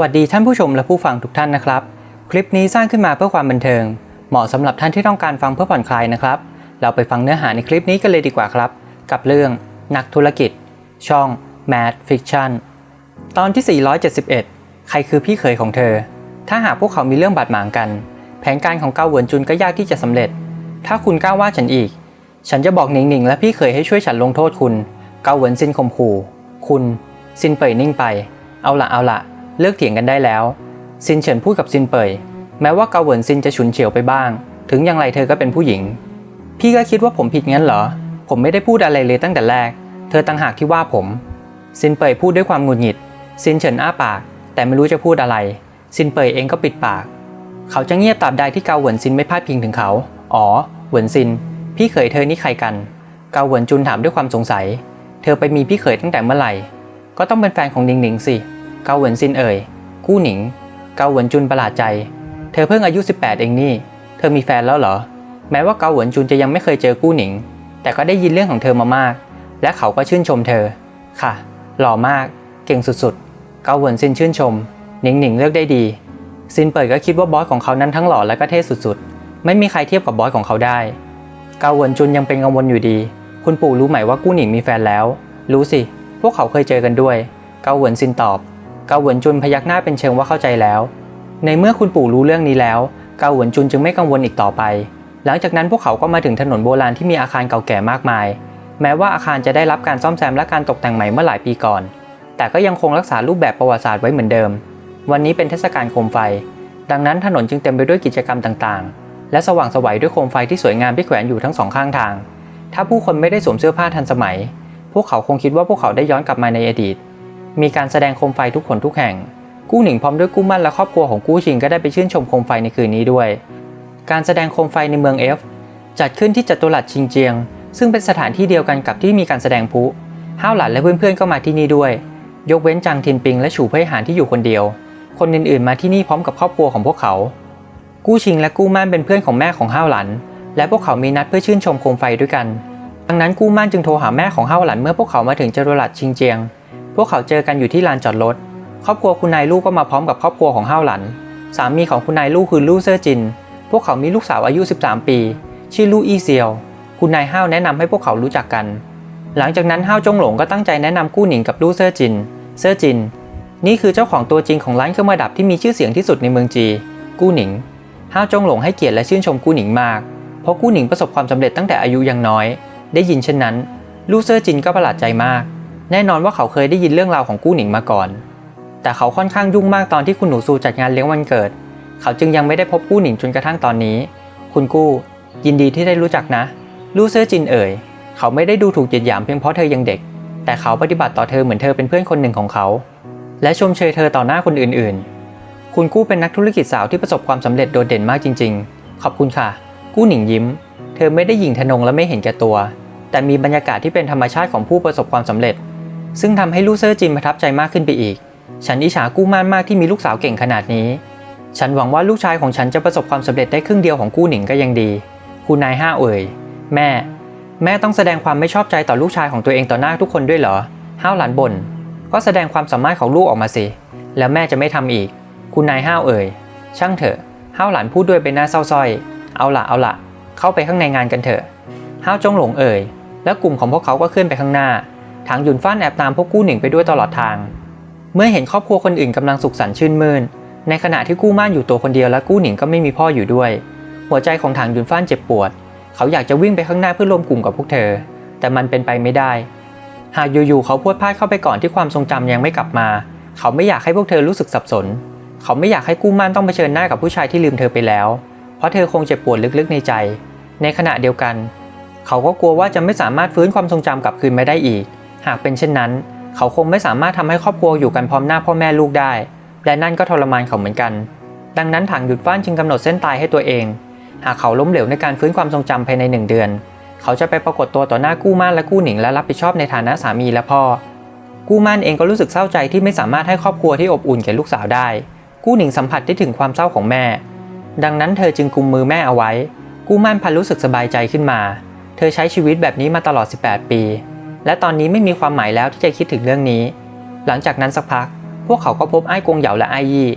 วัสดีท่านผู้ชมและผู้ฟังทุกท่านนะครับ คลิปนี้สร้างขึ้นมาเพื่อความบันเทิง เหมาะสำหรับท่านที่ต้องการฟังเพื่อผ่อนคลายนะครับ เราไปฟังเนื้อหาในคลิปนี้กันเลยดีกว่าครับ กับเรื่องนักธุรกิจ ช่อง Mad Fiction ตอนที่ 471 ใครคือพี่เขยของเธอ ถ้าหากพวกเขามีเรื่องบาดหมางกัน แผนการของเกาเหวินจุนก็ยากที่จะสำเร็จ ถ้าคุณกล้าว่าฉันอีก ฉันจะบอกหนิงหนิงและพี่เขยให้ช่วยฉันลงโทษคุณ เกาเหวินซินข่มขู่ คุณซินเป่ยนิ่งไป เอาละเอาละ เลิกเถียงกันได้แล้ว ซินเฉินพูดกับซินเปย แม้ว่าเกาเหวินซินจะฉุนเฉียวไปบ้าง ถึงอย่างไรเธอก็เป็นผู้หญิง พี่ก็คิดว่าผมผิดงั้นเหรอ ผมไม่ได้พูดอะไรเลยตั้งแต่แรก เธอต่างหากที่ว่าผม ซินเปยพูดด้วยความหงุดหงิด ซินเฉินอ้าปาก แต่ไม่รู้จะพูดอะไร ซินเปยเองก็ปิดปาก เขาจะเงียบตราบใดที่เกาเหวินซินไม่พลาดพิงถึงเขา อ๋อ เหวินซิน พี่เขยเธอนี่ใครกัน เกาเหวินจุนถามด้วยความสงสัย เธอไปมีพี่เขยตั้งแต่เมื่อไหร่ ก็ต้องเป็นแฟนของหนิงหนิงสิ เกาเหวินซินเอ่ยกู้หนิง เกาเหวินจุนประหลาดใจ เธอเพิ่งอายุ 18 เองนี่ เธอมีแฟนแล้วเหรอ แม้ว่าเกาเหวินจุนจะยังไม่เคยเจอกู้หนิง แต่ก็ได้ยินเรื่องของเธอมามาก และเขาก็ชื่นชมเธอ ค่ะ หล่อมาก เก่งสุดๆ เกาเหวินซินชื่นชม หนิงหนิงเลือกได้ดี ซินเปิดก็คิดว่าบอสของเขานั้นทั้งหล่อและก็เท่สุดๆ ไม่มีใครเทียบกับบอสของเขาได้ เกาเหวินจุนยังเป็นกังวลอยู่ดี คุณปู่รู้ไหมว่ากู้หนิงมีแฟนแล้ว รู้สิ พวกเขาเคยเจอกันด้วย เกาเหวินซินตอบ เกาหวนจุนพยักหน้าเป็นเชิงว่าเข้าใจแล้ว ในเมื่อคุณปู่รู้เรื่องนี้แล้ว เกาหวนจุนจึงไม่กังวลอีกต่อไป หลังจากนั้นพวกเขาก็มาถึงถนนโบราณที่มีอาคารเก่าแก่มากมาย แม้ว่าอาคารจะได้รับการซ่อมแซมและการตกแต่งใหม่เมื่อหลายปีก่อน แต่ก็ยังคงรักษารูปแบบประวัติศาสตร์ไว้เหมือนเดิม วันนี้เป็นเทศกาลโคมไฟ ดังนั้นถนนจึงเต็มไปด้วยกิจกรรมต่างๆ และสว่างไสวัยด้วยโคมไฟที่สวยงามที่แขวนอยู่ทั้งสองข้างทาง ถ้าผู้คนไม่ได้สวมเสื้อผ้าทันสมัย พวกเขาคงคิดว่าพวกเขาได้ย้อนกลับมาในอดีต มีการแสดงโคมไฟทุกคนทุกแห่ง กู้หนิงพร้อมด้วยกู้มั่นและครอบครัวของกู้ชิงก็ได้ไปชื่นชมโคมไฟในคืนนี้ด้วย การแสดงโคมไฟในเมืองเอฟจัดขึ้นที่จัตุรัสชิงเจียง ซึ่งเป็นสถานที่เดียวกันกับที่มีการแสดงพลุห้าวหลันและเพื่อนๆก็มาที่นี่ด้วย ยกเว้นจางทินปิงและฉูเพ่ยหานที่อยู่คนเดียว คนอื่นๆมาที่นี่พร้อมกับครอบครัวของพวกเขา กู้ชิงและกู้ม่านเป็นเพื่อนของแม่ของห้าวหลัน และพวกเขามีนัดเพื่อชื่นชมโคมไฟด้วยกัน ดังนั้นกู้ม่านจึงโทรหาแม่ของห้าวหลันเมื่อพวกเขามาถึงจตุรัสชิงเจียง พวกเขาเจอกันอยู่ที่ลานจอดรถ ครอบครัวคุณนายลู่ก็มาพร้อมกับครอบครัวของห้าวหลัน สามีของคุณนายลู่คือลู่เซอร์จิน พวกเขามีลูกสาวอายุ 13 ปี ชื่อลู่อี้เซียว คุณนายห้าวแนะนำให้พวกเขารู้จักกัน หลังจากนั้นห้าวจงหลงก็ตั้งใจแนะนำกู้หนิงกับลู่เซอร์จิน เซอร์จิน นี่คือเจ้าของตัวจริงของร้านเครื่องประดับที่มีชื่อเสียงที่สุดในเมืองจี กู้หนิง ห้าวจงหลงให้เกียรติและชื่นชมกู้หนิงมาก เพราะกู้หนิงประสบความสำเร็จตั้งแต่อายุยังน้อย ได้ยินเช่นนั้น ลู่เซอร์จินก็ประหลาดใจมาก แน่นอนว่าเขาเคยได้ยินเรื่องราวของกู้หนิงมาก่อน แต่เขาค่อนข้างยุ่งมากตอนที่คุณหนูซูจัดงานเลี้ยงวันเกิด เขาจึงยังไม่ได้พบกู้หนิงจนกระทั่งตอนนี้ คุณกู้ ยินดีที่ได้รู้จักนะ ลู่เซอร์จินเอ่ย เขาไม่ได้ดูถูกเหยียดหยามเพียงเพราะเธอยังเด็ก แต่เขาปฏิบัติต่อเธอเหมือนเธอเป็นเพื่อนคนหนึ่งของเขา และชมเชยเธอต่อหน้าคนอื่นๆ คุณกู้เป็นนักธุรกิจสาวที่ประสบความสำเร็จโดดเด่นมากจริง ๆ ขอบคุณค่ะ กู้หนิงยิ้ม เธอไม่ได้หยิ่งทะนงและไม่เห็นแก่ตัว แต่มีบรรยากาศที่เป็นธรรมชาติของผู้ประสบความสำเร็จ ซึ่งทำให้ลูเซอร์จินประทับใจมากขึ้นไปอีก ฉันอิจฉากู้ม่านมากที่มีลูกสาวเก่งขนาดนี้ ฉันหวังว่าลูกชายของฉันจะประสบความสำเร็จได้ครึ่งเดียวของกู้หนิงก็ยังดี คุณนายห้าเอ่ย แม่ แม่ต้องแสดงความไม่ชอบใจต่อลูกชายของตัวเองต่อหน้าทุกคนด้วยเหรอ ห้าวหลานบ่น ก็แสดงความสามารถของลูกออกมาสิ แล้วแม่จะไม่ทำอีก คุณนายห้าวเอ่ย ช่างเถอะ ห้าวหลานพูดด้วยเป็นหน้าเศร้าส้อย เอาละเอาละเข้าไปข้างในงานกันเถอะ ห้าวจงหลงเอ่ย แล้วกลุ่มของพวกเขาก็เคลื่อนไปข้างหน้า ทางหยุนฟ้านแอบตามพวกกู้หนิงไปด้วยตลอดทาง เมื่อเห็นครอบครัวคนอื่นกำลังสุขสันต์ชื่นมื่น ในขณะที่กู้ม่านอยู่ตัวคนเดียวและกู้หนิงก็ไม่มีพ่ออยู่ด้วย หัวใจของทางหยุนฟ้านเจ็บปวด เขาอยากจะวิ่งไปข้างหน้าเพื่อรวมกลุ่มกับพวกเธอ แต่มันเป็นไปไม่ได้ หากอยู่ๆเขาพวดพลาดเข้าไปก่อนที่ความทรงจำยังไม่กลับมา เขาไม่อยากให้พวกเธอรู้สึกสับสน เขาไม่อยากให้กู้ม่านต้องเผชิญหน้ากับผู้ชายที่ลืมเธอไปแล้ว เพราะเธอคงเจ็บปวดลึกๆในใจ ในขณะเดียวกัน เขาก็กลัวว่าจะไม่สามารถฟื้นความทรงจำกลับคืนมาได้อีก หากเป็นเช่นนั้น เขาคงไม่สามารถทำให้ครอบครัวอยู่กันพร้อมหน้าพ่อแม่ลูกได้ และนั่นก็ทรมานเขาเหมือนกัน ดังนั้นถังหยุดฟ้านจึงกำหนดเส้นตายให้ตัวเอง หากเขาล้มเหลวในการฟื้นความทรงจำภายในหนึ่งเดือน เขาจะไปปรากฏตัวต่อหน้ากู้ม่านและกู้หนิงและรับผิดชอบในฐานะสามีและพ่อ กู้ม่านเองก็รู้สึกเศร้าใจที่ไม่สามารถให้ครอบครัวที่อบอุ่นแก่ลูกสาวได้ กู้หนิงสัมผัสได้ถึงความเศร้าของแม่ ดังนั้นเธอจึงกุมมือแม่เอาไว้ กู้ม่านพันรู้สึกสบายใจขึ้นมา เธอใช้ชีวิตแบบนี้มาตลอด 18 ปี และตอนนี้ไม่มีความหมายแล้วที่จะคิดถึงเรื่องนี้ หลังจากนั้นสักพัก พวกเขาก็พบไอ้กงเหยาและไอ้ยี่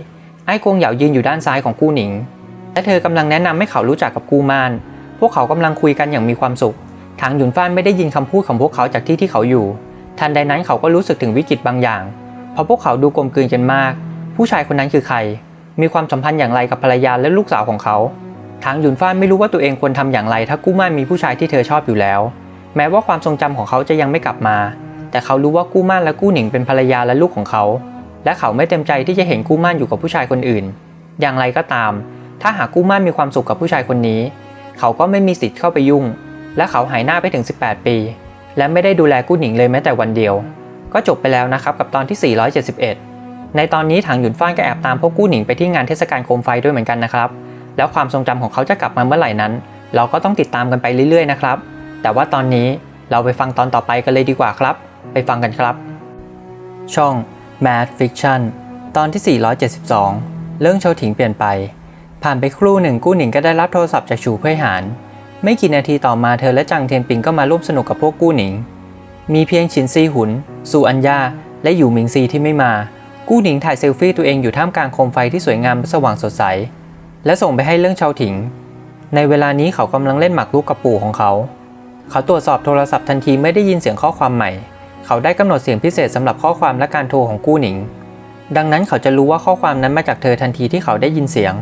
ไอ้กงเหยายืนอยู่ด้านซ้ายของกู้หนิง และเธอกำลังแนะนำให้เขารู้จักกับกู้มาน พวกเขากำลังคุยกันอย่างมีความสุข ทางหยุนฟ้านไม่ได้ยินคำพูดของพวกเขาจากที่ที่เขาอยู่ ทันใดนั้นเขาก็รู้สึกถึงวิกฤตบางอย่าง เพราะพวกเขาดูกลมกลืนกันมาก ผู้ชายคนนั้นคือใคร มีความสัมพันธ์อย่างไรกับภรรยาและลูกสาวของเขา ทางหยุนฟ้านไม่รู้ว่าตัวเองควรทำอย่างไร ถ้ากู้มานมีผู้ชายที่เธอชอบอยู่แล้ว แม้ว่าความทรงจำของเขาจะยังไม่กลับมา แต่เขารู้ว่ากู้มานและกู้หนิงเป็นภรรยาและลูกของเขา และเขาไม่เต็มใจที่จะเห็นกู้มานอยู่กับผู้ชายคนอื่น อย่างไรก็ตาม ถ้าหากกู้มานมีความสุขกับผู้ชายคนนี้ เขาก็ไม่มีสิทธิ์เข้าไปยุ่ง และเขาหายหน้าไปถึง 18 ปี และไม่ได้ดูแลกู้หนิงเลยแม้แต่วันเดียว ก็จบไปแล้วนะครับกับตอนที่ 471 ในตอนนี้ถังหยุนฟ้านก็แอบตามพวกกู้หนิงไปที่งานเทศกาลโคมไฟด้วยเหมือนกันนะครับ แล้วความทรงจำของเขาจะกลับมาเมื่อไหร่นั้น เราก็ต้องติดตามกันไปเรื่อยๆนะครับ แต่ว่าตอนนี้เราไปฟังตอนต่อไปกันเลยดีกว่าครับ ไปฟังกันครับ ช่อง Mad Fiction ตอนที่ 472 เรื่องโชวถิงเปลี่ยนไป ผ่านไปครู่หนึ่งกู้หนิงก็ได้รับโทรศัพท์จากฉูเพ่ยหาน ไม่กี่นาทีต่อมาเธอและจางเทียนปิงก็มาร่วมสนุกกับพวกกู้หนิง มีเพียงฉินซีหุนซูอัญญาและหยูหมิงซีที่ไม่มา กู้หนิงถ่ายเซลฟี่ตัวเองอยู่ท่ามกลางโคมไฟที่สวยงามและสว่างสดใส และส่งไปให้เรื่องเชาถิง ในเวลานี้เขากำลังเล่นหมากรุกกับปู่ของเขา เขาตรวจสอบโทรศัพท์ทันทีไม่ได้ยินเสียงข้อความใหม่ เขาได้กำหนดเสียงพิเศษสำหรับข้อความและการโทรของกู้หนิง ดังนั้นเขาจะรู้ว่าข้อความนั้นมาจากเธอทันทีที่เขาได้ยินเสียง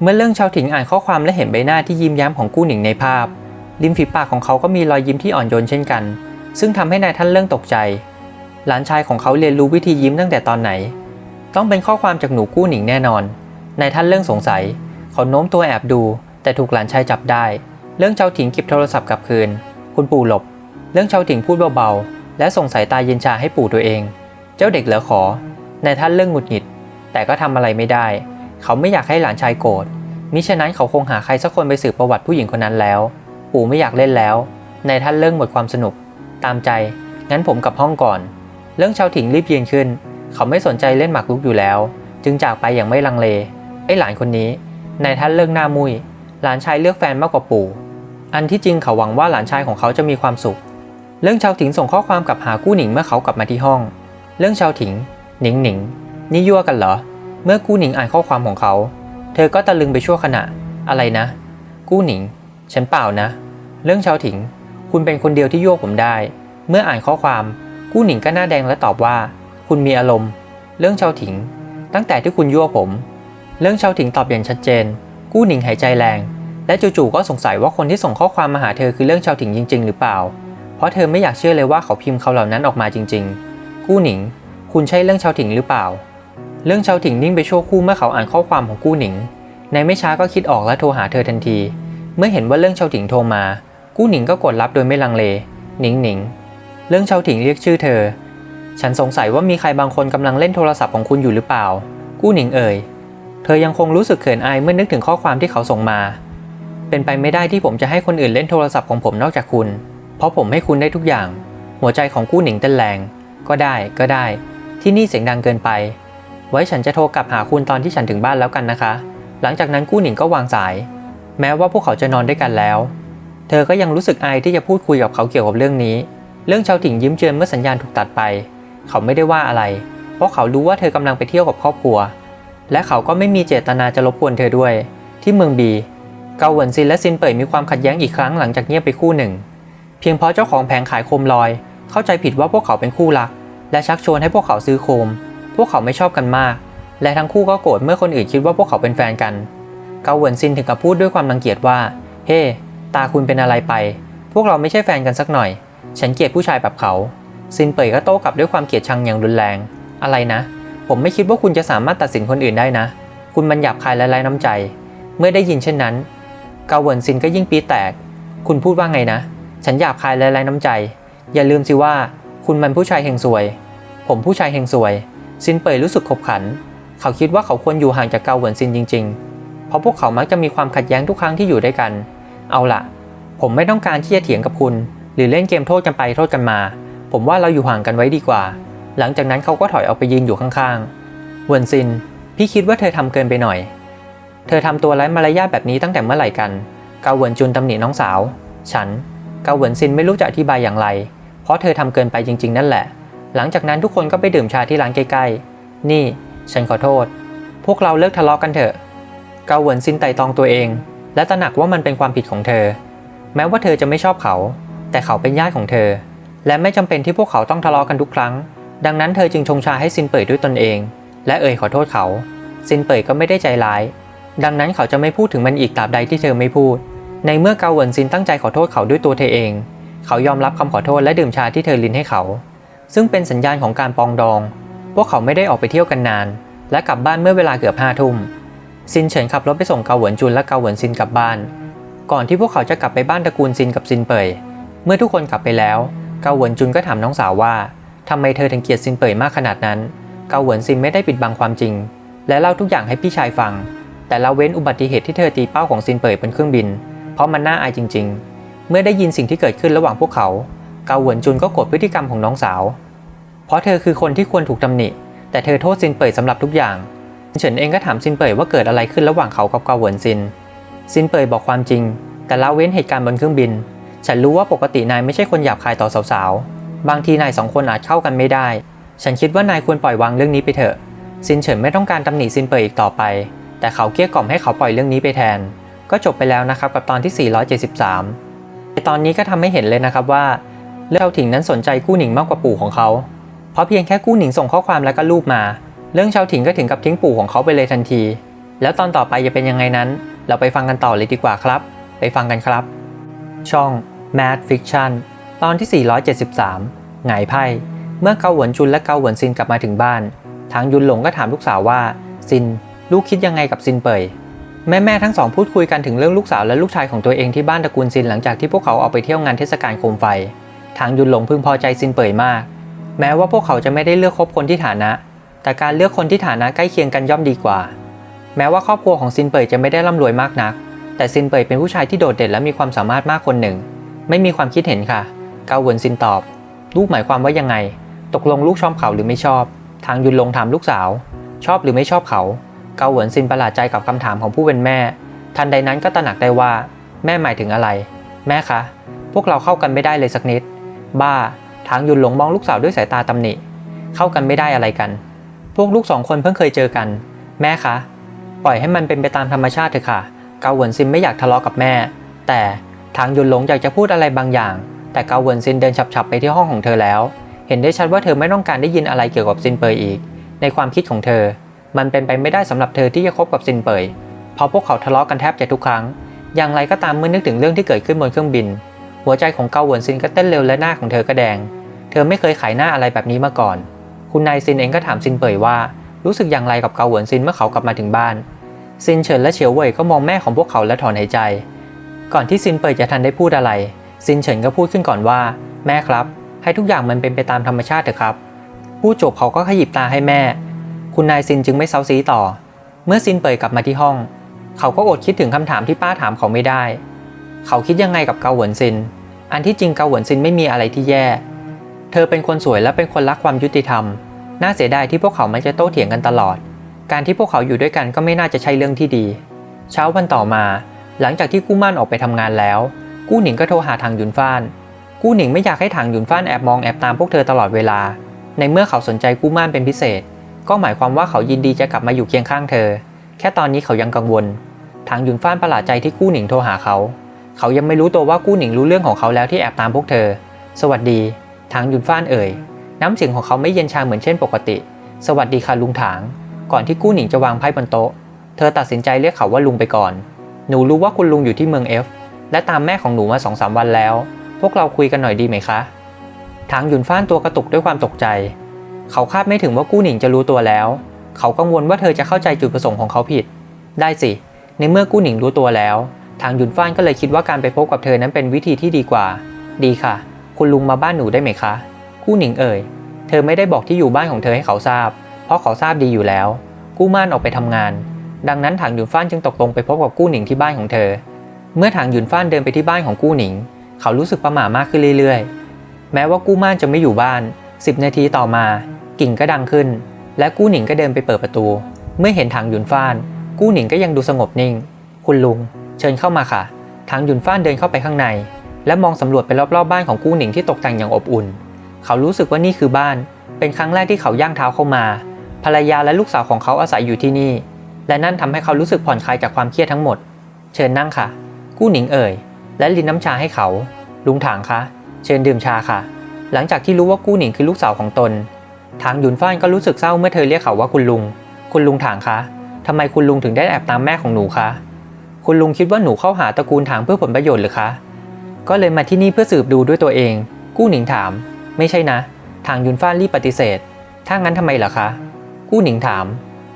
เมื่อเรื่องชาวถิงอ่านข้อความและเห็นใบหน้าที่ยิ้มแย้มของกู้หนิงในภาพ ริมฝีปากของเขาก็มีรอยยิ้มที่อ่อนโยนเช่นกัน ซึ่งทำให้นายท่านเรื่องตกใจ หลานชายของเขาเรียนรู้วิธียิ้มตั้งแต่ตอนไหน ต้องเป็นข้อความจากหนูกู้หนิงแน่นอน นายท่านเรื่องสงสัย เขาโน้มตัวแอบดู แต่ถูกหลานชายจับได้ เรื่องชาวถิงเก็บโทรศัพท์กลับคืน คุณปู่หลบ เรื่องชาวถิงพูดเบาๆ และส่งสายตาเย็นชาให้ปู่ตัวเอง เจ้าเด็กเหลือขอนายท่านเรื่องหงุดหงิด แต่ก็ทำอะไรไม่ได้ เขาไม่อยากให้หลานชายโกรธ มิฉะนั้นเขาคงหาใครสักคนไปสืบประวัติผู้หญิงคนนั้นแล้ว ปู่ไม่อยากเล่นแล้วนายท่านเริ่มหมดความสนุก ตามใจ งั้นผมกลับห้องก่อน เรื่องชาวถิงรีบยืนขึ้น เขาไม่สนใจเล่นหมากรุกอยู่แล้ว จึงจากไปอย่างไม่ลังเล ไอ้หลานคนนี้นายท่านเรื่องหน้ามุย หลานชายเลือกแฟนมากกว่าปู่ อันที่จริงเขาหวังว่าหลานชายของเขาจะมีความสุข เรื่องชาวถิงส่งข้อความกลับหากู้หนิงเมื่อเขากลับมาที่ห้อง เรื่องชาวถิง หนิงหนิงนี่ยั่วกันเหรอ เมื่อกู้หนิงอ่านข้อความของเขา เธอก็ตะลึงไปชั่วขณะ อะไรนะ กู้หนิง ฉันเปล่านะ เรื่องชาวถิง คุณเป็นคนเดียวที่ยั่วผมได้ เมื่ออ่านข้อความ กู้หนิงก็หน้าแดงและตอบว่า คุณมีอารมณ์ เรื่องชาวถิง ตั้งแต่ที่คุณยั่วผม เรื่องชาวถิงตอบอย่างชัดเจน กู้หนิงหายใจแรง และจู่ๆก็สงสัยว่าคนที่ส่งข้อความมาหาเธอคือเรื่องชาวถิงจริง ๆ หรือเปล่า เพราะเธอไม่อยากเชื่อเลยว่าเขาพิมพ์เขาเหล่านั้นออกมาจริง ๆ กู้หนิง คุณใช่เรื่องชาวถิงหรือเปล่า เรื่องชาวถิงนิ่งไปชั่วครู่เมื่อเขาอ่านข้อความของกู้หนิง ในไม่ช้าก็คิดออกและโทรหาเธอทันที เมื่อเห็นว่าเรื่องชาวถิงโทรมา กู้หนิงก็กดรับโดยไม่ลังเล หนิงหนิง เรื่องชาวถิงเรียกชื่อเธอ ฉันสงสัยว่ามีใครบางคนกำลังเล่นโทรศัพท์ของคุณอยู่หรือเปล่า กู้หนิงเอ่ย เธอยังคงรู้สึกเขินอายเมื่อนึกถึงข้อความที่เขาส่งมา เป็นไปไม่ได้ที่ผมจะให้คนอื่นเล่นโทรศัพท์ของผมนอกจากคุณ เพราะผมให้คุณได้ทุกอย่าง หัวใจของกู้หนิงเต้นแรง ก็ได้ก็ได้ ที่นี่เสียงดังเกินไป ไว้ฉันจะโทรกลับหาคุณตอนที่ฉันถึงบ้านแล้วกันนะคะ หลังจากนั้นกู้หนิงก็วางสาย แม้ว่าพวกเขาจะนอนด้วยกันแล้ว เธอก็ยังรู้สึกอายที่จะพูดคุยกับเขาเกี่ยวกับเรื่องนี้ เรื่องชาวถิ่งยิ้มเจือนเมื่อสัญญาณถูกตัดไป เขาไม่ได้ว่าอะไร เพราะเขารู้ว่าเธอกำลังไปเที่ยวกับครอบครัว และเขาก็ไม่มีเจตนาจะรบกวนเธอด้วย ที่เมืองบี เกาเหวินซินและซินเป่ยมีความขัดแย้งอีกครั้งหลังจากเงียบไปคู่หนึ่ง เพียงเพราะเจ้าของแผงขายโคมลอย เข้าใจผิดว่าพวกเขาเป็นคู่รัก และชักชวนให้พวกเขาซื้อโคม พวกเขาไม่ชอบกันมาก และทั้งคู่ก็โกรธเมื่อคนอื่นคิดว่าพวกเขาเป็นแฟนกัน เกาเหวินซินถึงกับพูดด้วยความรังเกียจว่า เฮ้ตาคุณเป็นอะไรไป พวกเราไม่ใช่แฟนกันสักหน่อย ฉันเกลียดผู้ชายแบบเขา ซินเป่ยก็โต้กลับด้วยความเกลียดชังอย่างรุนแรง อะไรนะ ผมไม่คิดว่าคุณจะสามารถตัดสินคนอื่นได้นะ คุณมันหยาบคายและไร้น้ำใจ เมื่อได้ยินเช่นนั้น เกาเหวินซินก็ยิ่งปีแตก คุณพูดว่าไงนะ ฉันหยาบคายและไร้น้ำใจ อย่าลืมสิว่า คุณมันผู้ชายเฮงซวย ผมผู้ชายเฮงซวย ซินเปยรู้สึกขบขัน เขาคิดว่าเขาควรอยู่ห่างจากเกาเหวินซินจริง ๆ เพราะพวกเขามักจะมีความขัดแย้งทุกครั้งที่อยู่ด้วยกัน เอาล่ะผมไม่ต้องการที่จะเถียงกับคุณ หรือเล่นเกมโทษกันไปโทษกันมา ผมว่าเราอยู่ห่างกันไว้ดีกว่า หลังจากนั้นเขาก็ถอยออกไปยืนอยู่ข้างๆเวินซิน พี่คิดว่าเธอทำเกินไปหน่อย เธอทำตัวไร้มารยาทแบบนี้ตั้งแต่เมื่อไหร่กัน เกาเหวินจุนตำหนิน้องสาว ฉัน เกาเหวินซินไม่รู้จะอธิบายอย่างไร เพราะเธอทำเกินไปจริง ๆ นั่นแหละ หลังจากนั้นทุกคนก็ไปดื่มชาที่ร้านใกล้ๆ นี่ ฉันขอโทษ พวกเราเลิกทะเลาะกันเถอะ เกาเหวินซินไต่ตองตัวเอง และตระหนักว่ามันเป็นความผิดของเธอ แม้ว่าเธอจะไม่ชอบเขา แต่เขาเป็นญาติของเธอ และไม่จำเป็นที่พวกเขาต้องทะเลาะกันทุกครั้ง ดังนั้นเธอจึงชงชาให้ซินเปิดด้วยตนเอง และเอ่ยขอโทษเขา ซินเปิดก็ไม่ได้ใจร้าย ดังนั้นเขาจะไม่พูดถึงมันอีกตราบใดที่เธอไม่พูด ในเมื่อเกาเหวินซินตั้งใจขอโทษเขาด้วยตัวเธอเอง เขายอมรับคำขอโทษและดื่มชาที่เธอลินให้เขา ซึ่งเป็นสัญญาณของการปองดอง พวกเขาไม่ได้ออกไปเที่ยวกันนาน และกลับบ้านเมื่อเวลาเกือบห้าทุ่ม ซินเฉินขับรถไปส่งเกาเหวินจุนและเกาเหวินซินกลับบ้าน ก่อนที่พวกเขาจะกลับไปบ้านตระกูลซินกับซินเปยเมื่อทุกคนกลับไปแล้ว เกาเหวินจุนก็ถามน้องสาวว่าทำไมเธอถึงเกลียดซินเปยมากขนาดนั้น เกาเหวินซินไม่ได้ปิดบังความจริง และเล่าทุกอย่างให้พี่ชายฟัง แต่ละเว้นอุบัติเหตุที่เธอตีเป้าของซินเป่ยบนเครื่องบิน เพราะมันน่าอายจริง ๆ เมื่อได้ยินสิ่งที่เกิดขึ้นระหว่างพวกเขา เกาหวนจุนก็โกรธพฤติกรรมของน้องสาว เพราะเธอคือคนที่ควรถูกตำหนิ แต่เธอโทษซินเป่ยสำหรับทุกอย่าง เฉินเองก็ถามซินเป่ยว่าเกิดอะไรขึ้นระหว่างเขากับเกาหวนซิน ซินเป่ยบอกความจริง แต่ละเว้นเหตุการณ์บนเครื่องบิน ฉันรู้ว่าปกตินายไม่ใช่คนหยาบคายต่อสาวๆ บางทีนายสองคนอาจเข้ากันไม่ได้ ฉันคิดว่านายควรปล่อยวางเรื่องนี้ไปเถอะ ซินเฉินไม่ต้องการตำหนิซินเปยอีกต่อไป แต่เขาเกลี้ยกล่อมให้เขาปล่อยเรื่องนี้ไปแทน ก็จบไปแล้วนะครับกับตอนที่ 473 ในตอนนี้ก็ทำให้เห็นเลยนะครับว่าเรื่องเฉาถิงนั้นสนใจกู้หนิงมากกว่าปู่ของเขา เพราะเพียงแค่กู้หนิงส่งข้อความแล้วก็รูปมา เรื่องเฉาถิงก็ถึงกับทิ้งปู่ของเขาไปเลยทันที แล้วตอนต่อไปจะเป็นยังไงนั้น เราไปฟังกันต่อเลยดีกว่าครับ ไปฟังกันครับ ช่อง Mad Fiction ตอนที่ 473 หงายไพ่ เมื่อเกาหวนจุนและเกาหวนซินกลับมาถึงบ้าน ทางยุนหลงก็ถามลูกสาวว่า ซิน ลูกคิดยังไงกับซินเปยแม่แม่ทั้งสองพูดคุยกันถึงเรื่องลูกสาวและลูกชายของตัวเองที่บ้านตระกูลซินหลังจากที่พวกเขาออกไปเที่ยวงานเทศกาลโคมไฟ ทางยุนหลงพึงพอใจซินเปยมาก แม้ว่าพวกเขาจะไม่ได้เลือกคบคนที่ฐานะ แต่การเลือกคนที่ฐานะใกล้เคียงกันย่อมดีกว่า แม้ว่าครอบครัวของซินเปยจะไม่ได้ร่ำรวยมากนัก แต่ซินเปยเป็นผู้ชายที่โดดเด่นและมีความสามารถมากคนหนึ่ง ไม่มีความคิดเห็นค่ะ เกาหวนซินตอบ ลูกหมายความว่ายังไง ตกลงลูกชอบเขาหรือไม่ชอบ ทางยุนลงถามลูกสาว ชอบหรือไม่ชอบเขา เกาเหวินซินประหลาดใจกับคำถามของผู้เป็นแม่ ทันใดนั้นก็ตระหนักได้ว่า แม่หมายถึงอะไร แม่คะ พวกเราเข้ากันไม่ได้เลยสักนิด บ้า ทางยุนหลงมองลูกสาวด้วยสายตาตำหนิ เข้ากันไม่ได้อะไรกัน พวกลูกสองคนเพิ่งเคยเจอกัน แม่คะ ปล่อยให้มันเป็นไปตามธรรมชาติเถอะค่ะ เกาเหวินซินไม่อยากทะเลาะกับแม่ แต่ทางยุนหลงอยากจะพูดอะไรบางอย่าง แต่เกาเหวินซินเดินฉับๆไปที่ห้องของเธอแล้ว เห็นได้ชัดว่าเธอไม่ต้องการได้ยินอะไรเกี่ยวกับซินเปยอีก ในความคิดของเธอ มันเป็นไปไม่ได้สำหรับเธอที่จะคบกับซินเปยเพราะพวกเขาทะเลาะกันแทบจะทุกครั้ง อย่างไรก็ตามเมื่อนึกถึงเรื่องที่เกิดขึ้นบนเครื่องบิน หัวใจของเกาหวนซินก็เต้นเร็วและหน้าของเธอก็แดง เธอไม่เคยขายหน้าอะไรแบบนี้มาก่อน คุณนายซินเองก็ถามซินเปยว่า รู้สึกอย่างไรกับเกาหวนซินเมื่อเขากลับมาถึงบ้าน ซินเฉินและเฉียวเว่ยก็มองแม่ของพวกเขาและถอนหายใจ ก่อนที่ซินเปิดจะทันได้พูดอะไร ซินเฉินก็พูดขึ้นก่อนว่า แม่ครับ ให้ทุกอย่างมันเป็นไปตามธรรมชาติเถอะครับพูดจบเขาก็ขยิบตาให้แม่ คุณนายซินจึงไม่เซาซีต่อ เมื่อซินเปิดกลับมาที่ห้อง เขาก็อดคิดถึงคำถามที่ป้าถามเขาไม่ได้ เขาคิดยังไงกับเกาหวนซิน อันที่จริงเกาหวนซินไม่มีอะไรที่แย่ เธอเป็นคนสวยและเป็นคนรักความยุติธรรม น่าเสียดายที่พวกเขาไม่จะโต้เถียงกันตลอด การที่พวกเขาอยู่ด้วยกันก็ไม่น่าจะใช่เรื่องที่ดี เช้าวันต่อมา หลังจากที่กู้มั่นออกไปทำงานแล้ว กู้หนิงก็โทรหาทางหยุนฟ้าน กู้หนิงไม่อยากให้ทางหยุนฟ้านแอบมองแอบตามพวกเธอตลอดเวลา ในเมื่อเขาสนใจกู้มั่นเป็นพิเศษ ก็หมายความว่าเขายินดีจะกลับมาอยู่เคียงข้างเธอ แค่ตอนนี้เขายังกังวล ทางหยุนฟ้านประหลาดใจที่กู้หนิงโทรหาเขา เขายังไม่รู้ตัวว่ากู้หนิงรู้เรื่องของเขาแล้วที่แอบตามพวกเธอ สวัสดี ทางหยุนฟ้านเอ่ย น้ำเสียงของเขาไม่เย็นชาเหมือนเช่นปกติ สวัสดีค่ะลุงถาง ก่อนที่กู้หนิงจะวางไพ่บนโต๊ะ เธอตัดสินใจเรียกเขาว่าลุงไปก่อน หนูรู้ว่าคุณลุงอยู่ที่เมืองเอฟ และตามแม่ของหนูมาสองสามวันแล้ว พวกเราคุยกันหน่อยดีไหมคะ ทางหยุนฟ้านตัวกระตุกด้วยความตกใจ เขาคาดไม่ถึงว่ากู้หนิงจะรู้ตัวแล้ว เขากังวลว่าเธอจะเข้าใจจุดประสงค์ของเขาผิด ได้สิ ในเมื่อกู้หนิงรู้ตัวแล้ว ทางหยุนฟ้านก็เลยคิดว่าการไปพบกับเธอนั้นเป็นวิธีที่ดีกว่า ดีค่ะ คุณลุงมาบ้านหนูได้ไหมคะ กู้หนิงเอ่ย เธอไม่ได้บอกที่อยู่บ้านของเธอให้เขาทราบ เพราะเขาทราบดีอยู่แล้ว กู้ม่านออกไปทำงาน ดังนั้นถังหยุนฟ้านจึงตกลงไปพบกับกู้หนิงที่บ้านของเธอ เมื่อถังหยุนฟ้านเดินไปที่บ้านของกู้หนิง เขารู้สึกประหม่ามากขึ้นเรื่อยๆ แม้ว่ากู้ม่านจะไม่อยู่บ้าน 10 นาทีต่อมา กิ่งก็ดังขึ้น และกู้หนิงก็เดินไปเปิดประตู เมื่อเห็นถังหยุนฟ้าน กู้หนิงก็ยังดูสงบนิ่ง คุณลุง เชิญเข้ามาค่ะถังหยุนฟ้านเดินเข้าไปข้างใน และมองสำรวจไปรอบๆบ้านของกู้หนิงที่ตกแต่งอย่างอบอุ่น เขารู้สึกว่านี่คือบ้าน เป็นครั้งแรกที่เขาย่างเท้าเข้ามา ภรรยาและลูกสาวของเขาอาศัยอยู่ที่นี่ และนั่นทำให้เขารู้สึกผ่อนคลายจากความเครียดทั้งหมด เชิญนั่งค่ะ กู้หนิงเอ่ย และลินน้ำชาให้เขา ลุงถางคะ เชิญดื่มชาค่ะ หลังจากที่รู้ว่ากู้หนิงคือลูกสาวของตน ทางหยุนฟ้านก็รู้สึกเศร้าเมื่อเธอเรียกเขาว่าคุณลุง คุณลุงถางคะทำไมคุณลุงถึงได้แอบตามแม่ของหนูคะ คุณลุงคิดว่าหนูเข้าหาตระกูลถางเพื่อผลประโยชน์หรือคะ ก็เลยมาที่นี่เพื่อสืบดูด้วยตัวเอง กู้หนิงถาม ไม่ใช่นะทางยุนฟ้านรีบปฏิเสธ ถ้างั้นทำไมเหรอคะ กู้หนิงถาม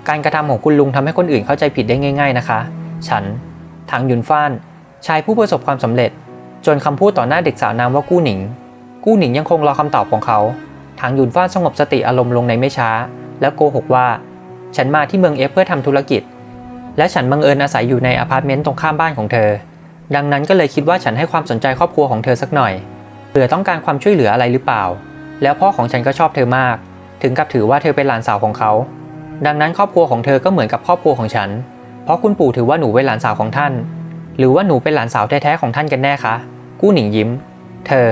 การกระทำของคุณลุงทำให้คนอื่นเข้าใจผิดได้ง่าย ๆนะคะ ฉันทางยุนฟ้าน ชายผู้ประสบความสำเร็จ จนคำพูดต่อหน้าเด็กสาวนามว่ากู้หนิง กู้หนิงยังคงรอคำตอบของเขา ทางยุนฟ้าสงบสติอารมณ์ลงในไม่ช้า แล้วโกหกว่า ฉันมาที่เมืองเอฟเพื่อทำธุรกิจ และฉันบังเอิญอาศัยอยู่ในอพาร์ตเมนต์ตรงข้ามบ้านของเธอ ดังนั้นก็เลยคิดว่าฉันให้ความสนใจครอบครัวของเธอสักหน่อยเผื่อต้องการความช่วยเหลืออะไรหรือเปล่า แล้วพ่อของฉันก็ชอบเธอมาก ถึงกับถือว่าเธอเป็นหลานสาวของเขา ดังนั้นครอบครัวของเธอก็เหมือนกับครอบครัวของฉัน เพราะคุณปู่ถือว่าหนูเป็นหลานสาวของท่าน หรือว่าหนูเป็นหลานสาวแท้ๆของท่านกันแน่คะ กู้หนิงยิ้ม เธอ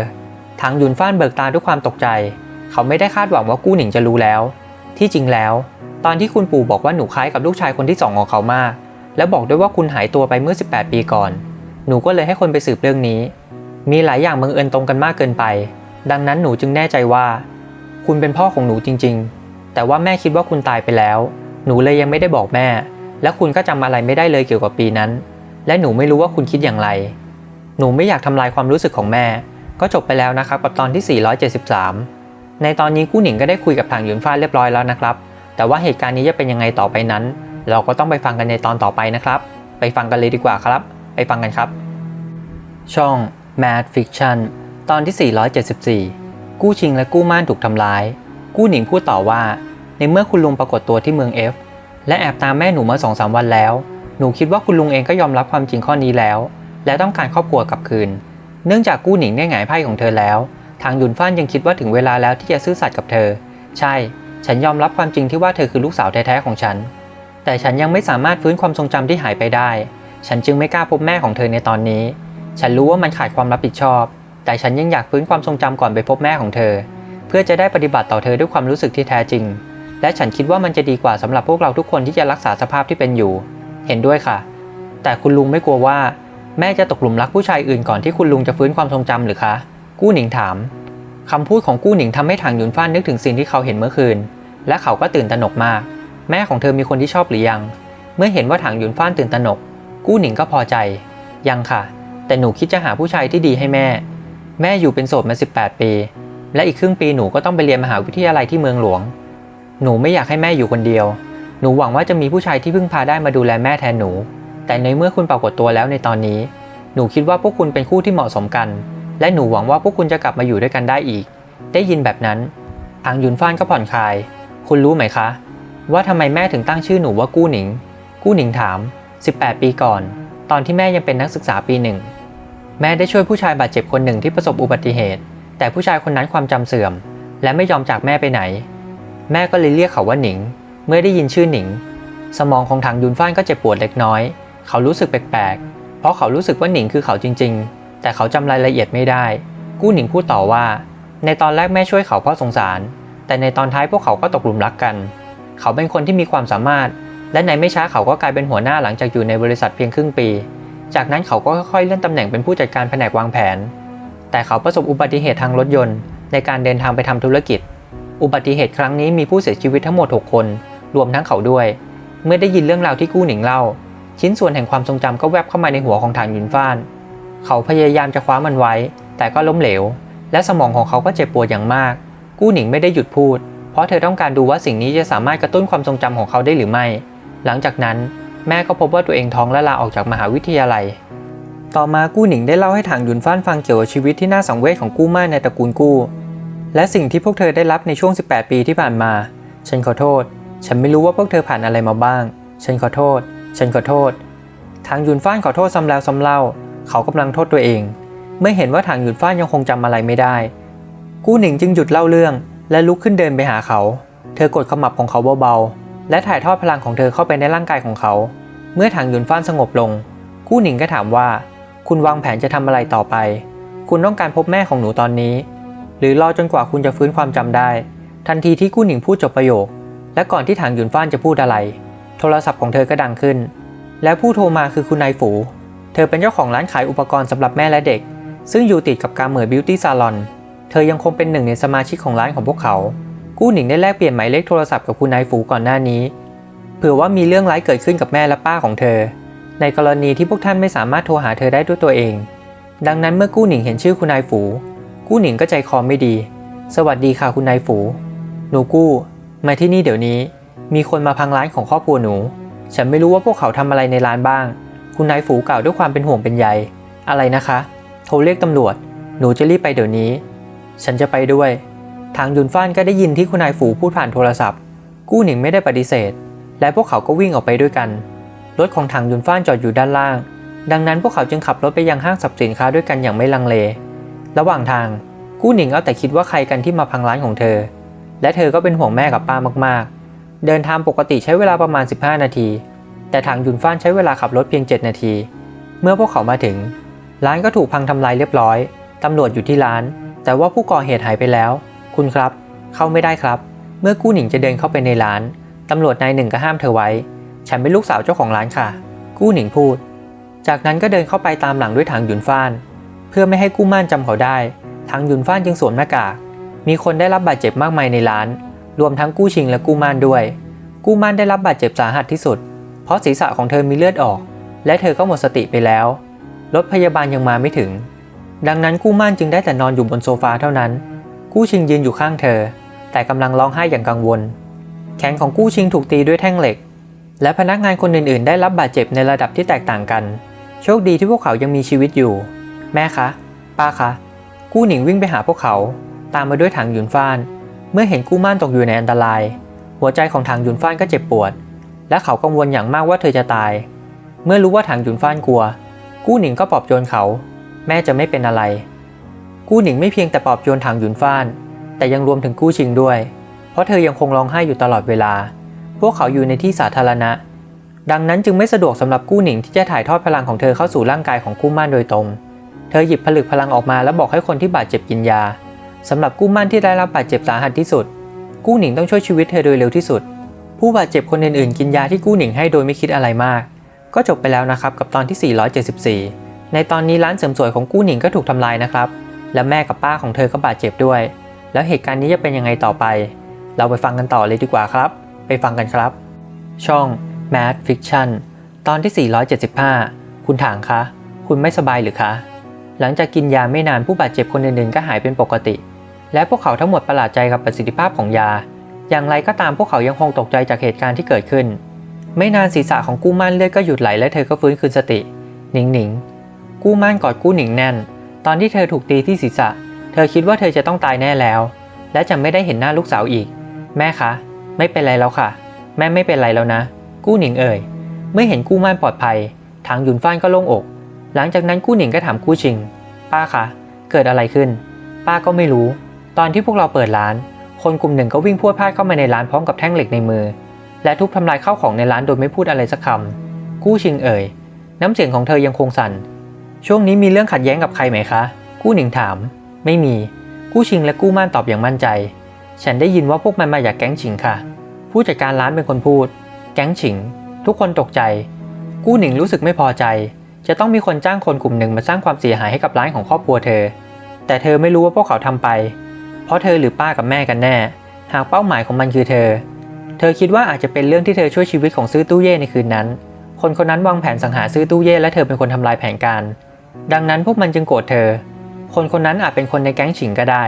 ทางยุนฟ้านเบิกตาด้วยความตกใจ เขาไม่ได้คาดหวังว่ากู้หนิงจะรู้แล้ว ที่จริงแล้ว ตอนที่คุณปู่บอกว่าหนูคล้ายกับลูกชายคนที่สองของเขามาก และบอกด้วยว่าคุณหายตัวไปเมื่อ 18 ปีก่อน หนูก็เลยให้คนไปสืบเรื่องนี้ มีหลายอย่างบังเอิญตรงกันมากเกินไป ดังนั้นหนูจึงแน่ใจว่า คุณเป็นพ่อของหนูจริง ๆ แต่ว่าแม่คิดว่าคุณตายไปแล้ว หนูเลยยังไม่ได้บอกแม่ และคุณก็จำอะไรไม่ได้เลยเกี่ยวกับปีนั้น และหนูไม่รู้ว่าคุณคิดอย่างไร หนูไม่อยากทำลายความรู้สึกของแม่ ก็จบไปแล้วนะครับกับตอนที่ 473 ในตอนนี้กู้หนิงก็ได้คุยกับทางหยุนฟ้าเรียบร้อยแล้วนะครับ แต่ว่าเหตุการณ์นี้จะเป็นยังไงต่อไปนั้น เราก็ต้องไปฟังกันในตอนต่อไปนะครับ ไปฟังกันเลยดีกว่าครับ ไปฟังกันครับ ช่อง Mad Fiction ตอนที่ 474 กู้ชิงและกู้ม่านถูกทำร้าย กู้หนิงพูดต่อว่า ในเมื่อคุณลุงปรากฏตัวที่เมือง F และแอบตามแม่หนูมาสองสามวันแล้ว หนูคิดว่าคุณลุงเองก็ยอมรับความจริงข้อนี้แล้ว และต้องการครอบครัวกลับคืน เนื่องจากกู้หนิงได้หงายไพ่ของเธอแล้ว ทางหยุนฟ้านยังคิดว่าถึงเวลาแล้วที่จะซื่อสัตย์กับเธอ ใช่ ฉันยอมรับความจริงที่ว่าเธอคือลูกสาวแท้ๆของฉัน แต่ฉันยังไม่สามารถฟื้นความทรงจำที่หายไปได้ ฉันจึงไม่กล้าพบแม่ของเธอในตอนนี้ ฉันรู้ว่ามันขาดความรับผิดชอบ แต่ฉันยังอยากฟื้นความทรงจำก่อนไปพบแม่ของเธอ เพื่อจะได้ปฏิบัติต่อเธอด้วยความรู้สึกที่แท้จริง และฉันคิดว่ามันจะดีกว่าสำหรับพวกเราทุกคนที่จะรักษาสภาพที่เป็นอยู่ เห็นด้วยค่ะ แต่คุณลุงไม่กลัวว่า แม่จะตกหลุมรักผู้ชายอื่นก่อนที่คุณลุงจะฟื้นความทรงจำหรือคะ กู้หนิงถามคำพูดของกู้หนิงทำให้ทางหยุนฟ้านนึกถึงสิ่งที่เขาเห็นเมื่อคืน และเขาก็ตื่นตระหนกมาก แม่ของเธอมีคนที่ชอบหรือยัง เมื่อเห็นว่าถังหยุนฟ้านตื่นตระหนก กู้หนิงก็พอใจ ยังค่ะ แต่หนูคิดจะหาผู้ชายที่ดีให้แม่ แม่อยู่เป็นโสดมา 18 ปี และอีกครึ่งปีหนูก็ต้องไปเรียนมหาวิทยาลัยที่เมืองหลวง หนูไม่อยากให้แม่อยู่คนเดียว หนูหวังว่าจะมีผู้ชายที่พึ่งพาได้มาดูแลแม่แทนหนู แต่ในเมื่อคุณปรากฏตัวแล้วในตอนนี้ หนูคิดว่าพวกคุณเป็นคู่ที่เหมาะสมกัน และหนูหวังว่าพวกคุณจะกลับมาอยู่ด้วยกันได้อีก ได้ยินแบบนั้นทางยุนฟ้านก็ผ่อนคลาย คุณรู้ไหมคะ ว่าทำไมแม่ถึงตั้งชื่อหนูว่ากู้หนิง กู้หนิงถาม 18 ปีก่อน ตอนที่แม่ยังเป็นนักศึกษาปีหนึ่ง แม่ได้ช่วยผู้ชายบาดเจ็บคนหนึ่งที่ประสบอุบัติเหตุ แต่ผู้ชายคนนั้นความจำเสื่อม และไม่ยอมจากแม่ไปไหน แม่ก็เลยเรียกเขาว่าหนิง เมื่อได้ยินชื่อหนิง สมองของถังยุนฟ้านก็เจ็บปวดเล็กน้อย เขารู้สึกแปลกๆ เพราะเขารู้สึกว่าหนิงคือเขาจริง ๆ แต่เขาจำรายละเอียดไม่ได้ กู้หนิงพูดต่อว่า ในตอนแรกแม่ช่วยเขาเพราะสงสาร แต่ในตอนท้ายพวกเขาก็ตกหลุมรักกัน เขาเป็นคนที่มีความสามารถ และในไม่ช้าเขาก็กลายเป็นหัวหน้าหลังจากอยู่ในบริษัทเพียงครึ่งปี จากนั้นเขาก็ค่อยๆเลื่อนตำแหน่งเป็นผู้จัดการแผนกวางแผน แต่เขาประสบอุบัติเหตุทางรถยนต์ ในการเดินทางไปทำธุรกิจ อุบัติเหตุครั้งนี้มีผู้เสียชีวิตทั้งหมด 6 คน รวมทั้งเขาด้วย เมื่อได้ยินเรื่องราวที่กู้หนิงเล่า ชิ้นส่วนแห่งความทรงจำก็แวบเข้ามาในหัวของทางหยุนฟ้าน เขาพยายามจะคว้ามันไว้ แต่ก็ล้มเหลว และสมองของเขาก็เจ็บปวดอย่างมาก กู้หนิงไม่ได้หยุดพูด เพราะเธอต้องการดูว่าสิ่งนี้จะสามารถกระตุ้นความทรงจำของเขาได้หรือไม่ หลังจากนั้นแม่ก็พบว่าตัวเองท้องและลาออกจากมหาวิทยาลัย ต่อมากู้หนิงได้เล่าให้ทางหยุนฟ้านฟังเกี่ยวกับชีวิตที่น่าสังเวชของกู้ม่าในตระกูลกู้ และสิ่งที่พวกเธอได้รับในช่วง 18 ปีที่ผ่านมา ฉันขอโทษ ฉันไม่รู้ว่าพวกเธอผ่านอะไรมาบ้าง ฉันขอโทษ ฉันขอโทษ ทางยุนฟ้านขอโทษซ้ำแล้วซ้ำเล่า เขากำลังโทษตัวเอง เมื่อเห็นว่าทางหยุนฟ้านยังคงจำอะไรไม่ได้ กู้หนิงจึงหยุดเล่าเรื่อง และลุกขึ้นเดินไปหาเขา เธอกดขมับของเขาเบาๆ และถ่ายทอดพลังของเธอเข้าไปในร่างกายของเขา เมื่อทางหยุนฟ้านสงบลง กู้หนิงก็ถามว่า คุณวางแผนจะทำอะไรต่อไป คุณต้องการพบแม่ของหนูตอนนี้ หรือรอจนกว่าคุณจะฟื้นความจำได้ ทันทีที่กู้หนิงพูดจบประโยค และก่อนที่ถังหยุนฟ้านจะพูดอะไร โทรศัพท์ของเธอก็ดังขึ้น แล้วผู้โทรมาคือคุณนายฝู ธอเป็นเจ้าของร้านขายอุปกรณ์สำหรับแม่และเด็ก ซึ่งอยู่ติดกับการเหมยบิวตี้ซาลอน เธอยังคงเป็นหนึ่งในสมาชิกของร้านของพวกเขา กู้หนิงได้แลกเปลี่ยนหมายเลขโทรศัพท์กับคุณนายฝูก่อนหน้านี้ เผื่อว่ามีเรื่องร้ายเกิดขึ้นกับแม่และป้าของเธอ ในกรณีที่พวกท่านไม่สามารถโทรหาเธอได้ด้วยตัวเอง ดังนั้นเมื่อกู้หนิงเห็นชื่อคุณนายฝู กู้หนิงก็ใจคอไม่ดี สวัสดีค่ะคุณนายฝู หนูกู้ มาที่นี่เดี๋ยวนี้ มีคนมาพังร้านของครอบครัวหนู ฉันไม่รู้ว่าพวกเขาทำอะไรในร้านบ้าง คุณนายฝูกล่าวด้วยความเป็นห่วงเป็นใย อะไรนะคะ โทรเรียกตำรวจ หนูจะรีบไปเดี๋ยวนี้ ฉันจะไปด้วย ทางยุนฟ้านก็ได้ยินที่คุณนายฝูพูดผ่านโทรศัพท์ กู้หนิงไม่ได้ปฏิเสธ และพวกเขาก็วิ่งออกไปด้วยกัน รถของทางยุนฟ้านจอดอยู่ด้านล่าง ดังนั้นพวกเขาจึงขับรถไปยังห้างสรรพสินค้าด้วยกันอย่างไม่ลังเล ระหว่างทาง กู้หนิงเอาแต่คิดว่าใครกันที่มาพังร้านของเธอ และเธอก็เป็นห่วงแม่กับป้ามากๆ เดินทางปกติใช้เวลาประมาณ 15 นาที แต่ทางยุนฟ้านใช้เวลาขับรถเพียง 7 นาที เมื่อพวกเขามาถึง ร้านก็ถูกพังทำลายเรียบร้อย ตำรวจอยู่ที่ร้าน แต่ว่าผู้ก่อเหตุหายไปแล้ว คุณครับ เข้าไม่ได้ครับ เมื่อกู้หนิงจะเดินเข้าไปในร้าน ตำรวจนายหนึ่งก็ห้ามเธอไว้ ฉันเป็นลูกสาวเจ้าของร้านค่ะ กู้หนิงพูด จากนั้นก็เดินเข้าไปตามหลังด้วยทางหยุนฟ้าน เพื่อไม่ให้กู้ม่านจำเขาได้ทางหยุนฟ้านจึงสวมหน้ากาก มีคนได้รับบาดเจ็บมากมายในร้าน รวมทั้งกู้ชิงและกู้ม่านด้วย กู้ม่านได้รับบาดเจ็บสาหัสที่สุด ราะศีรษะของเธอมีเลือดออก และเธอก็หมดสติไปแล้ว รถพยาบาลยังมาไม่ถึง ดังนั้นกู้ม่านจึงได้แต่นอนอยู่บนโซฟาเท่านั้น กู้ชิงยืนอยู่ข้างเธอ แต่กำลังร้องไห้อย่างกังวล แขนของกู้ชิงถูกตีด้วยแท่งเหล็ก และพนักงานคนอื่นๆ ได้รับบาดเจ็บในระดับที่แตกต่างกัน โชคดีที่พวกเขายังมีชีวิตอยู่ แม่คะ ป้าคะ กู้หนิงวิ่งไปหาพวกเขา ตามมาด้วยถังหยุนฟ้าน เมื่อเห็นกู้ม่านตกอยู่ในอันตราย หัวใจของถังหยุนฟ้านก็เจ็บปวด และเขากังวลอย่างมากว่าเธอจะตาย เมื่อรู้ว่าถังหยุนฟ้านกลัว กู้หนิงก็ปลอบโยนเขา แม่จะไม่เป็นอะไร กู้หนิงไม่เพียงแต่ปลอบโยนถังหยุนฟ้าน แต่ยังรวมถึงกู้ชิงด้วย เพราะเธอยังคงร้องไห้อยู่ตลอดเวลา พวกเขาอยู่ในที่สาธารณะ ดังนั้นจึงไม่สะดวกสำหรับกู้หนิงที่จะถ่ายทอดพลังของเธอเข้าสู่ร่างกายของกู้ม่านโดยตรง เธอหยิบผลึกพลังออกมาแล้วบอกให้คนที่บาดเจ็บกินยาสำหรับกู้ม่านที่ได้รับบาดเจ็บสาหัสที่สุด กู้หนิงต้องช่วยชีวิตเธอโดยเร็วที่สุด ผู้บาดเจ็บคนอื่นๆ กินยาที่กู้หนิงให้โดยไม่คิดอะไรมาก ก็จบไปแล้วนะครับกับตอนที่ 474 ในตอนนี้ร้านเสริมสวยของกู้หนิงก็ถูกทำลายนะครับ และแม่กับป้าของเธอก็บาดเจ็บด้วย แล้วเหตุการณ์นี้จะเป็นยังไงต่อไป เราไปฟังกันต่อเลยดีกว่าครับ ไปฟังกันครับ ช่อง Mad Fiction ตอนที่ 475 คุณถางคะ คุณไม่สบายหรือคะ หลังจากกินยาไม่นานผู้บาดเจ็บคนอื่นๆ ก็หายเป็นปกติ และพวกเขาทั้งหมดประหลาดใจกับประสิทธิภาพของยา อย่างไรก็ตามพวกเขายังคงตกใจจากเหตุการณ์ที่เกิดขึ้น ไม่นานศีรษะของกู้ม่านเลือดก็หยุดไหลและเธอก็ฟื้นคืนสติ หนิงหนิง กู้ม่านกอดกู้หนิงแน่น ตอนที่เธอถูกตีที่ศีรษะ เธอคิดว่าเธอจะต้องตายแน่แล้ว และจะไม่ได้เห็นหน้าลูกสาวอีก แม่คะ ไม่เป็นไรแล้วค่ะ แม่ไม่เป็นไรแล้วนะ กู้หนิงเอ่ย เมื่อเห็นกู้ม่านปลอดภัย ทางหยุนฟ้านก็โล่งอก หลังจากนั้นกู้หนิงก็ถามกู้ชิง ป้าคะ เกิดอะไรขึ้น ป้าก็ไม่รู้ ตอนที่พวกเราเปิดร้าน คนกลุ่มหนึ่งก็วิ่งพวดพลาดเข้ามาในร้านพร้อมกับแท่งเหล็กในมือ และทุบทำลายข้าวของในร้านโดยไม่พูดอะไรสักคำกู้ชิงเอ่ย น้ำเสียงของเธอยังคงสั่น ช่วงนี้มีเรื่องขัดแย้งกับใครไหมคะ กู้หนิงถาม ไม่มี กู้ชิงและกู้ม่านตอบอย่างมั่นใจ ฉันได้ยินว่าพวกมันมาจากแก๊งฉิงค่ะ ผู้จัดการร้านเป็นคนพูด แก๊งฉิง ทุกคนตกใจ กู้หนิงรู้สึกไม่พอใจ จะต้องมีคนจ้างคนกลุ่มหนึ่งมาสร้างความเสียหายให้กับร้านของครอบครัวเธอ แต่เธอไม่รู้ว่าพวกเขาทำไป ราะเธอหรือป้ากับแม่กันแน่ หากเป้าหมายของมันคือเธอ เธอคิดว่าอาจจะเป็นเรื่องที่เธอช่วยชีวิตของซื้อตู้เย่ในคืนนั้น คนคนนั้นวางแผนสังหารซื้อตู้เย่และเธอเป็นคนทำลายแผนการ ดังนั้นพวกมันจึงโกรธเธอ คนคนนั้นอาจเป็นคนในแก๊งฉิงก็ได้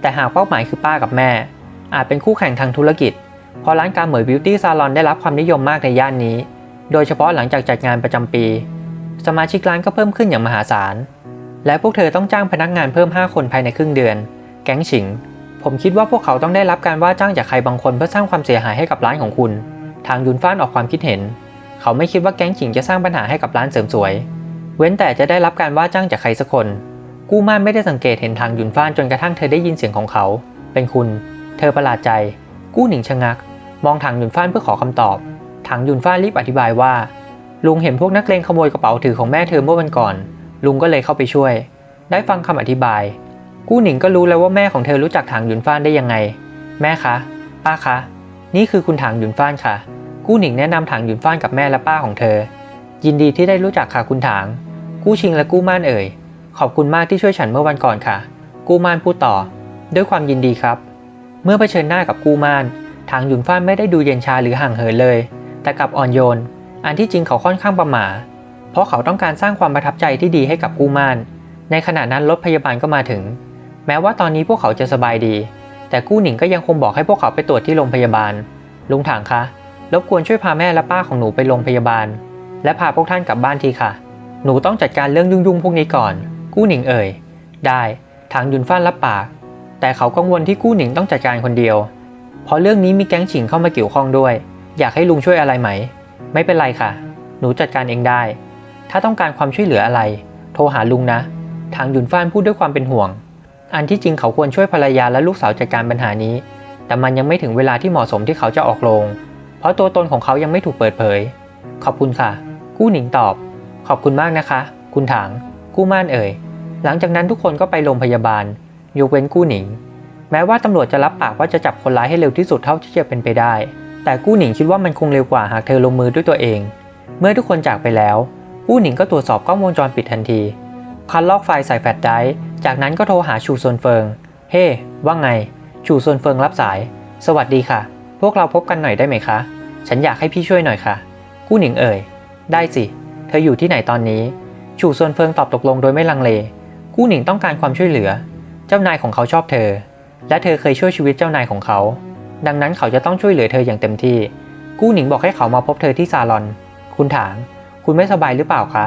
แต่หากเป้าหมายคือป้ากับแม่ อาจเป็นคู่แข่งทางธุรกิจ เพราะร้านการเหมยบิวตี้ซาลอนได้รับความนิยมมากในย่านนี้ โดยเฉพาะหลังจากจัดงานประจำปี สมาชิกร้านก็เพิ่มขึ้นอย่างมหาศาล และพวกเธอต้องจ้างพนักงานเพิ่ม 5 คนภายในครึ่งเดือน แก๊งฉิง ผมคิดว่าพวกเขาต้องได้รับการว่าจ้างจากใครบางคนเพื่อสร้างความเสียหายให้กับร้านของคุณ ทางยุนฟ้านออกความคิดเห็น เขาไม่คิดว่าแก๊งฉิงจะสร้างปัญหาให้กับร้านเสริมสวย เว้นแต่จะได้รับการว่าจ้างจากใครสักคน กู้ม่านไม่ได้สังเกตเห็นทางยุนฟ้านจนกระทั่งเธอได้ยินเสียงของเขา เป็นคุณ เธอประหลาดใจ กู้หนิงชะงัก มองทางยุนฟ้านเพื่อขอคำตอบทางยุนฟ้านรีบอธิบายว่า ลุงเห็นพวกนักเลงขโมยกระเป๋าถือของแม่เธอเมื่อวันก่อน ลุงก็เลยเข้าไปช่วย ได้ฟังคำอธิบาย กู้หนิงก็รู้แล้วว่าแม่ของเธอรู้จักทางหยุนฟ้านได้ยังไง แม่คะ ป้าคะ นี่คือคุณถังหยุนฟ้านค่ะ กู้หนิงแนะนำถังหยุนฟ้านกับแม่และป้าของเธอ ยินดีที่ได้รู้จักค่ะคุณถังกู้ชิงและกู้ม่านเอ่ย ขอบคุณมากที่ช่วยฉันเมื่อวันก่อนค่ะ กู้ม่านพูดต่อ ด้วยความยินดีครับ เมื่อเผชิญหน้ากับกู้ม่านทางหยุนฟ้านไม่ได้ดูเย็นชาหรือห่างเหินเลย แต่กลับอ่อนโยน อันที่จริงเขาค่อนข้างประหม่าเพราะเขาต้องการสร้างความประทับใจที่ดีให้กับกู้ม่าน ในขณะนั้นรถพยาบาลก็มาถึง แม้ว่าตอนนี้พวกเขาจะสบายดี แต่กู้หนิงก็ยังคงบอกให้พวกเขาไปตรวจที่โรงพยาบาล ลุงถังคะ รบกวนช่วยพาแม่และป้าของหนูไปโรงพยาบาล และพาพวกท่านกลับบ้านทีค่ะ หนูต้องจัดการเรื่องยุ่งๆพวกนี้ก่อน กู้หนิงเอ่ย ได้ทางยุนฟ้านรับปาก แต่เขากังวลที่กู้หนิงต้องจัดการคนเดียว เพราะเรื่องนี้มีแก๊งฉิงเข้ามาเกี่ยวข้องด้วย อยากให้ลุงช่วยอะไรไหม ไม่เป็นไรค่ะ หนูจัดการเองได้ ถ้าต้องการความช่วยเหลืออะไร โทรหาลุงนะ ทางยุนฟ้านพูดด้วยความเป็นห่วง อันที่จริงเขาควรช่วยภรรยาและลูกสาวจัดการปัญหานี้ แต่มันยังไม่ถึงเวลาที่เหมาะสมที่เขาจะออกโรง เพราะตัวตนของเขายังไม่ถูกเปิดเผย ขอบคุณค่ะ กู้หนิงตอบ ขอบคุณมากนะคะ คุณถาง กู้ม่านเอ่ย หลังจากนั้นทุกคนก็ไปโรงพยาบาล ยกเว้นกู้หนิง แม้ว่าตำรวจจะรับปากว่าจะจับคนร้ายให้เร็วที่สุดเท่าที่จะเป็นไปได้ แต่กู้หนิงคิดว่ามันคงเร็วกว่าหากเธอลงมือด้วยตัวเอง เมื่อทุกคนจากไปแล้ว กู้หนิงก็ตรวจสอบกล้องวงจรปิดทันที คัดลอกไฟล์ใส่แฟลชไดร์จากนั้นก็โทรหาชูซนเฟิง เฮ้ว่าไง ชูซนเฟิงรับสาย สวัสดีค่ะ พวกเราพบกันหน่อยได้ไหมคะ ฉันอยากให้พี่ช่วยหน่อยค่ะ กู้หนิงเอ่ย ได้สิ เธออยู่ที่ไหนตอนนี้ ชูซนเฟิงตอบตกลงโดยไม่ลังเล กู้หนิงต้องการความช่วยเหลือ เจ้านายของเขาชอบเธอ และเธอเคยช่วยชีวิตเจ้านายของเขา ดังนั้นเขาจะต้องช่วยเหลือเธออย่างเต็มที่ กู้หนิงบอกให้เขามาพบเธอที่ซาลอน คุณถางคุณไม่สบายหรือเปล่าคะ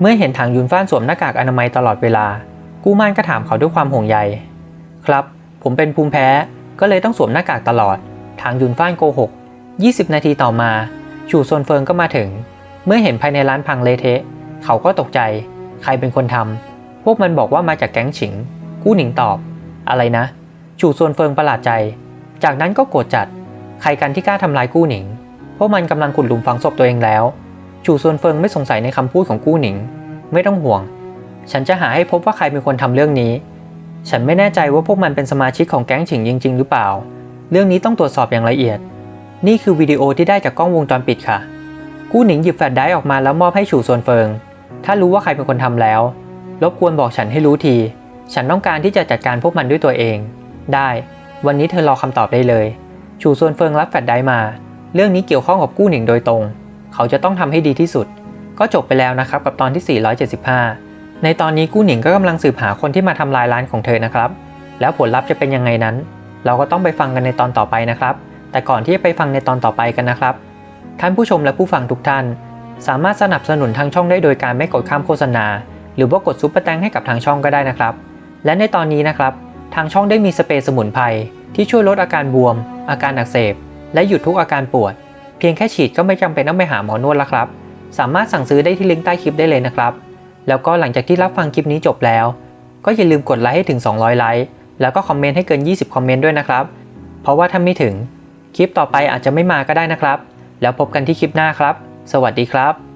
เมื่อเห็นถังยุนฟ้านสวมหน้ากากอนามัยตลอดเวลา กู้ม่านก็ถามเขาด้วยความห่วงใย ครับ ผมเป็นภูมิแพ้ก็เลยต้องสวมหน้ากากตลอด ทางยุนฟ้านโกหก 20 นาทีต่อมา ชูโซนเฟิงก็มาถึง เมื่อเห็นภายในร้านพังเละเทะ เขาก็ตกใจ ใครเป็นคนทำพวกมันบอกว่ามาจากแก๊งฉิง กู้หนิงตอบ อะไรนะ ชูโซนเฟิงประหลาดใจ จากนั้นก็โกรธจัด ใครกันที่กล้าทำลายกู้หนิง พวกมันกำลังขุดหลุมฝังศพตัวเองแล้ว ชูซวนเฟิงไม่สงสัยในคำพูดของกู้หนิง ไม่ต้องห่วง ฉันจะหาให้พบว่าใครเป็นคนทำเรื่องนี้ ฉันไม่แน่ใจว่าพวกมันเป็นสมาชิกของแก๊งฉิงจริง ๆ หรือเปล่า เรื่องนี้ต้องตรวจสอบอย่างละเอียด นี่คือวิดีโอที่ได้จากกล้องวงจรปิดค่ะ กู้หนิงหยิบแฟลชไดร์ออกมาแล้วมอบให้ฉูซวนเฟิง ถ้ารู้ว่าใครเป็นคนทำแล้ว รบกวนบอกฉันให้รู้ที ฉันต้องการที่จะจัดการพวกมันด้วยตัวเอง ได้ วันนี้เธอรอคำตอบได้เลย ฉูซวนเฟิงรับแฟลชไดร์มา เรื่องนี้เกี่ยวข้องกับกู้หนิงโดยตรง เขาจะต้องทำให้ดีที่สุด ก็จบไปแล้วนะครับกับตอนที่ 475 ในตอนนี้กู้หนิงก็กำลังสืบหาคนที่มาทำลายร้านของเธอนะครับ แล้วผลลัพธ์จะเป็นยังไงนั้น เราก็ต้องไปฟังกันในตอนต่อไปนะครับ แต่ก่อนที่จะไปฟังในตอนต่อไปกันนะครับ ท่านผู้ชมและผู้ฟังทุกท่าน สามารถสนับสนุนทางช่องได้โดยการไม่กดข้ามโฆษณา หรือว่ากดซุปเปอร์แตงให้กับทางช่องก็ได้นะครับ และในตอนนี้นะครับ ทางช่องได้มีสเปรย์สมุนไพรที่ช่วยลดอาการบวม อาการอักเสบ และหยุดทุกอาการปวด เพียงแค่ฉีดก็ไม่จำเป็นต้องไปหาหมอนวดแล้วครับ สามารถสั่งซื้อได้ที่ลิงก์ใต้คลิปได้เลยนะครับ แล้วก็หลังจากที่รับฟังคลิปนี้จบแล้ว ก็อย่าลืมกดไลค์ให้ถึง 200 ไลค์ แล้วก็คอมเมนต์ให้เกิน 20 คอมเมนต์ด้วยนะครับ เพราะว่าถ้าไม่ถึงคลิปต่อไปอาจจะไม่มาก็ได้นะครับ แล้วพบกันที่คลิปหน้าครับ สวัสดีครับ